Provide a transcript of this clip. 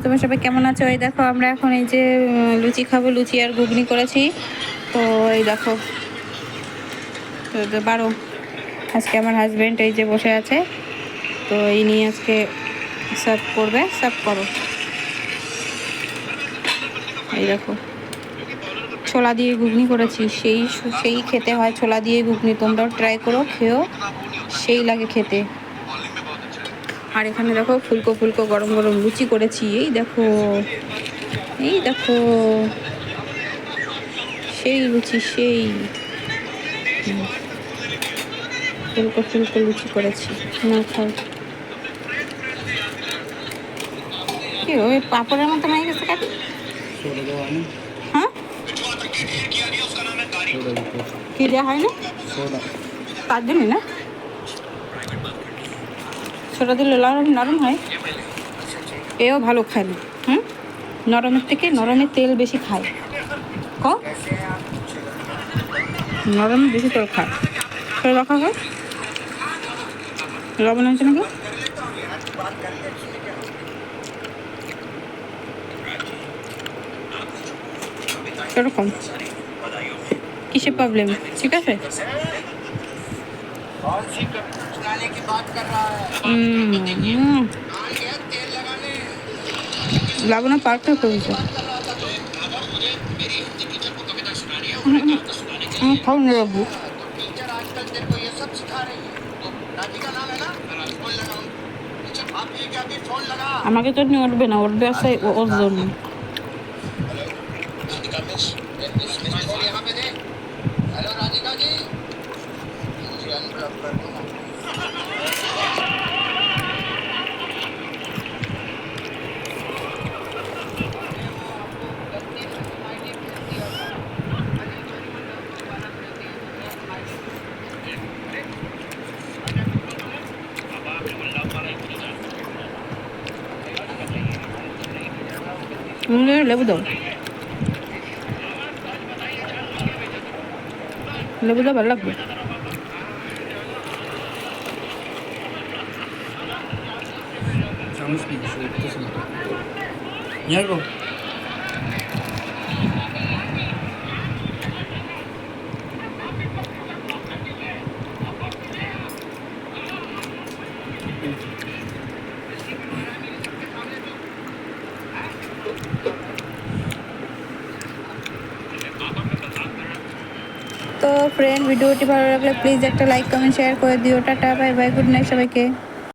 তোমার সবাই কেমন আছো? এই দেখো, আমরা এখন এই যে লুচি খাব, লুচি আর ঘুগনি করেছি। তো এই দেখো, তো বারো। আজকে আমার হাজব্যান্ড এই যে বসে আছে। তো এই নিয়ে আজকে সার্ভ করবে সার্ভ করো। এই দেখো, ছোলা দিয়ে ঘুগনি করেছি। সেই সেই খেতে হয় ছোলা দিয়ে ঘুগনি। তোমরাও ট্রাই করো খেও সেই লাগে খেতে। আর এখানে দেখো ফুলকো ফুলকো গরম গরম লুচি করেছি। এই দেখো এই দেখো সেই লুচি সেই। ফুলকো ফুলকো লুচি করেছি। না খাও। ওই পাপড়ের মতো হয়ে গেছে কেন? হ্যাঁ? কি দেওয়া হয় না তার জন্য না? ছোটো দিলে নরম হয়, এও ভালো খায় না। হুম? নরমের থেকে নরমের তেল বেশি খায়। ক? নরম বেশি তেল খায়। তেল রাখা হয়। লবণ আছে নাকি? এরকম। কিসের প্রবলেম ঠিক আছে? লাবণা পার্কটা করেছে খাও না বাবু আমাকে তো নিয়ে উঠবে না উঠবে আসে ওর জন্য લેવું દઉં લેવું દઉં અલગ યાર કહો Thank you. তো ফ্রেন্ড ভিডিওটি ভালো লাগলে প্লিজ একটা লাইক কমেন্ট শেয়ার করে দিও। Tata bye bye good night সবাইকে।